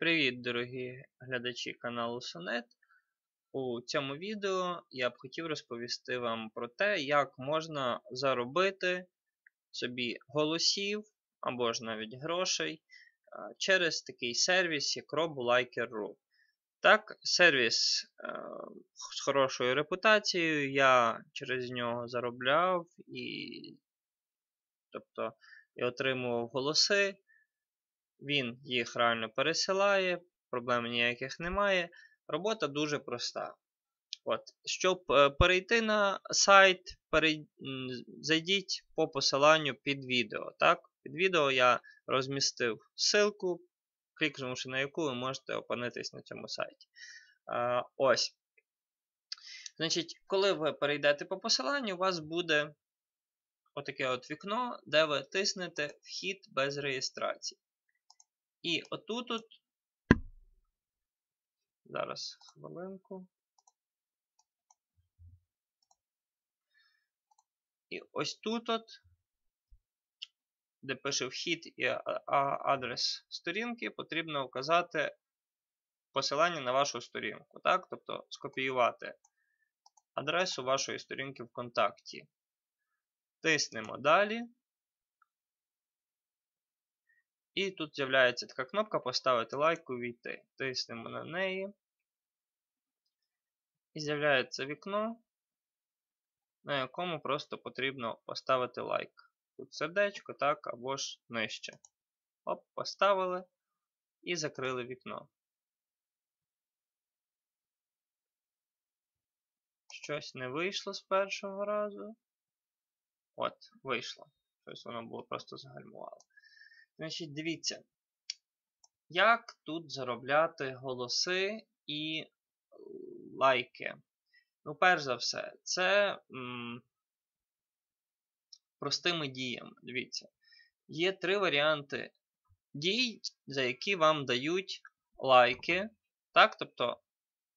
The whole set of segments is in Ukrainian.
Привіт, дорогі глядачі каналу Сонет. У цьому відео я б хотів розповісти вам про те, як можна заробити собі голосів або ж навіть грошей через такий сервіс, як RoboLiker.ru. Так, сервіс е, з хорошою репутацією, я через нього заробляв і тобто, і отримував голоси. Він їх реально пересилає, проблем ніяких немає. Робота дуже проста. От. Щоб е, перейти на сайт, перей... зайдіть по посиланню під відео. Так? Під відео я розмістив ссылку, клікнувши на яку ви можете опинитись на цьому сайті. А, ось. Значить, коли ви перейдете по посиланню, у вас буде отаке от вікно, де ви тиснете Вхід без реєстрації. І отут от, зараз хвилинку. І ось тут от, де пише вхід і адрес сторінки, потрібно вказати посилання на вашу сторінку. Так? Тобто скопіювати адресу вашої сторінки ВКонтакті. Тиснемо далі. І тут з'являється така кнопка Поставити лайк увійти. Тиснемо на неї. І з'являється вікно, на якому просто потрібно поставити лайк. Тут сердечко, так, або ж нижче. Оп, поставили і закрили вікно. Щось не вийшло з першого разу. От, вийшло. Щось воно було просто загальмувало. Значить, дивіться, як тут заробляти голоси і лайки. Ну, перш за все, це м, простими діями. Дивіться. Є три варіанти дій, за які вам дають лайки. Так, тобто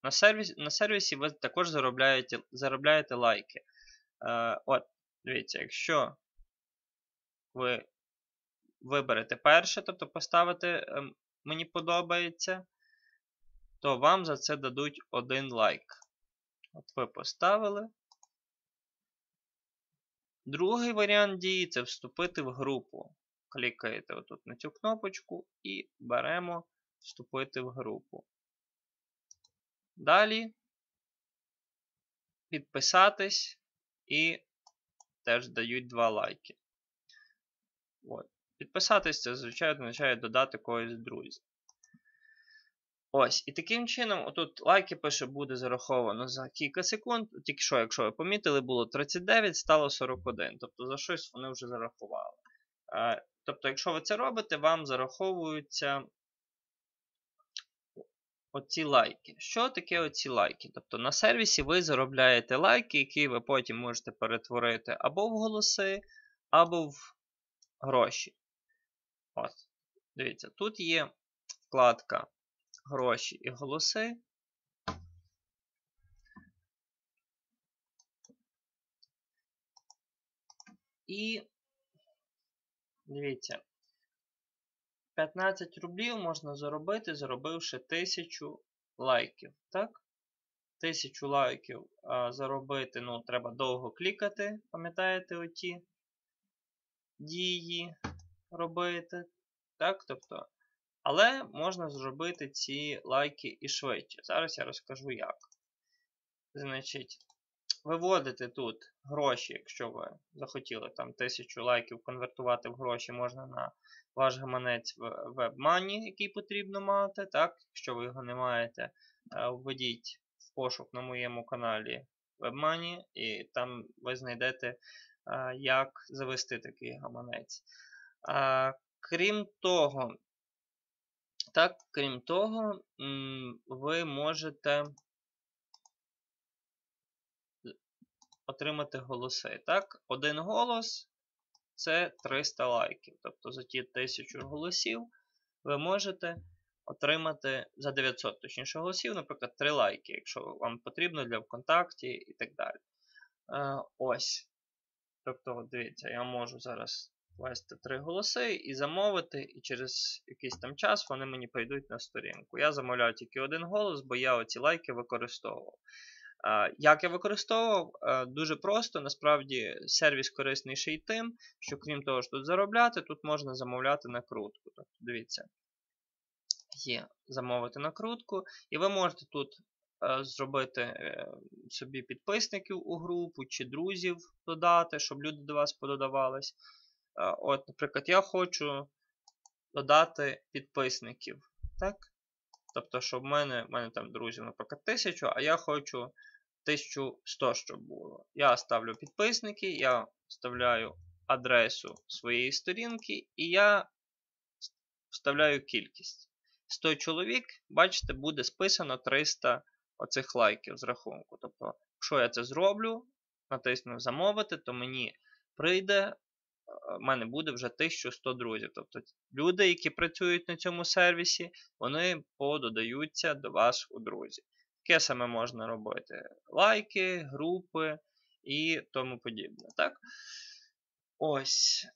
на сервісі на сервісі ви також заробляєте заробляєте лайки. Е, От, дивіться, якщо ви виберете перше, тобто поставите ем, мені подобається, то вам за це дадуть один лайк. От ви поставили. Другий варіант дії це вступити в групу. Клікаєте отут на цю кнопочку і беремо вступити в групу. Далі підписатись і теж дають два лайки. От. Підписатись це, звичайно, означає додати когось друзів. Ось, і таким чином, отут лайки пише, буде зараховано за кілька секунд. Тільки що, якщо ви помітили, було 39, стало 41. Тобто за щось вони вже зарахували. Тобто, якщо ви це робите, вам зараховуються оці лайки. Що таке оці лайки? Тобто на сервісі ви заробляєте лайки, які ви потім можете перетворити або в голоси, або в гроші. От, Дивіться, тут є вкладка гроші і голоси. І дивіться, 15 рублів можна заробити, заробивши 1000 лайків. так? 1000 лайків а, заробити, ну, треба довго клікати, пам'ятаєте оті дії робити. Так, тобто, Але можна зробити ці лайки і швидше. Зараз я розкажу як. Значить, виводити тут гроші, якщо ви захотіли там 1000 лайків конвертувати в гроші, можна на ваш гаманець в WebMoney, який потрібно мати. так, Якщо ви його не маєте, е, введіть в пошук на моєму каналі WebMoney, і там ви знайдете, е, як завести такий гаманець. Крім того, так, крім того, ви можете отримати голоси. Так, один голос це 300 лайків. Тобто за ті 1000 голосів ви можете отримати за 900 точніше голосів, наприклад, 3 лайки, якщо вам потрібно для ВКонтакті і так далі. Е, ось. Тобто, дивіться, я можу зараз ввести три голоси і замовити, і через якийсь там час вони мені прийдуть на сторінку. Я замовляю тільки один голос, бо я оці лайки використовував. Як я використовував? Дуже просто, насправді сервіс корисний ще й тим, що крім того, що тут заробляти, тут можна замовляти накрутку. Тобто, дивіться, є замовити накрутку, і ви можете тут е, зробити е, собі підписників у групу чи друзів додати, щоб люди до вас пододавались. Е, От, наприклад, я хочу додати підписників. Так? Тобто, щоб в мене, в мене там друзів, наприклад, 1000, а я хочу 1100, щоб було. Я ставлю підписники, я вставляю адресу своєї сторінки, і я вставляю кількість. 100 чоловік, бачите, буде списано 300 оцих лайків з рахунку. Тобто, якщо я це зроблю, натисну замовити, то мені прийде, в мене буде вже 1100 друзів. Тобто люди, які працюють на цьому сервісі, вони пододаються до вас у друзі. Таке саме можна робити: лайки, групи і тому подібне. Так? Ось.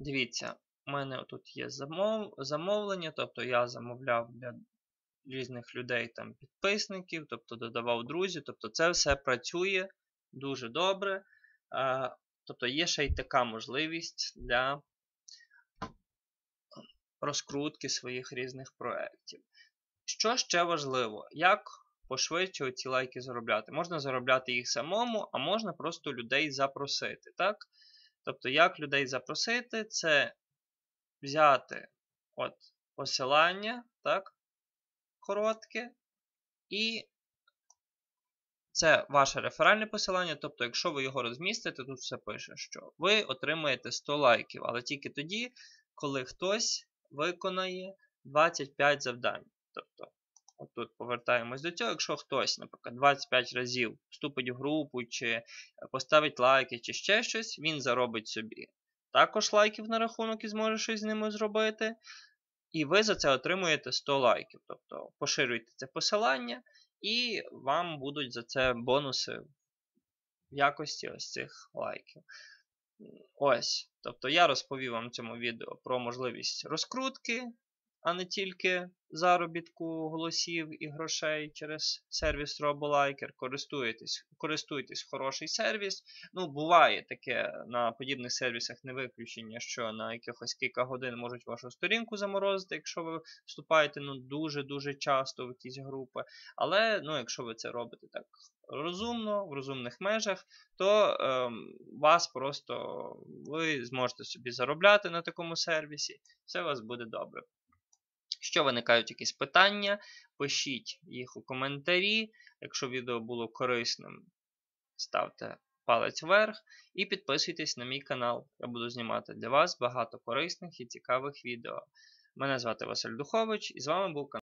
Дивіться, у мене тут є замов... замовлення, тобто я замовляв для різних людей там підписників, тобто додавав друзів, тобто це все працює дуже добре. Тобто є ще й така можливість для розкрутки своїх різних проєктів. Що ще важливо, як пошвидше ці лайки заробляти? Можна заробляти їх самому, а можна просто людей запросити. так? Тобто, як людей запросити, це взяти от посилання, так, коротке, і це ваше реферальне посилання. Тобто, якщо ви його розмістите, тут все пише, що ви отримаєте 100 лайків, але тільки тоді, коли хтось виконає 25 завдань. Тобто, от тут повертаємось до цього. Якщо хтось, наприклад, 25 разів вступить в групу, чи поставить лайки, чи ще щось, він заробить собі також лайків на рахунок і зможе щось з ними зробити. І ви за це отримуєте 100 лайків. Тобто поширюйте це посилання, і вам будуть за це бонуси в якості ось цих лайків. Ось. Тобто я розповів вам в цьому відео про можливість розкрутки, а не тільки заробітку голосів і грошей через сервіс RoboLiker. Користуйтесь, користуйтесь хороший сервіс. Ну, буває таке на подібних сервісах не виключення, що на якихось кілька годин можуть вашу сторінку заморозити, якщо ви вступаєте ну, дуже-дуже часто в якісь групи. Але ну, якщо ви це робите так розумно, в розумних межах, то ем, вас просто ви зможете собі заробляти на такому сервісі, все у вас буде добре. Якщо виникають якісь питання, пишіть їх у коментарі. Якщо відео було корисним, ставте палець вверх і підписуйтесь на мій канал. Я буду знімати для вас багато корисних і цікавих відео. Мене звати Василь Духович і з вами був канал.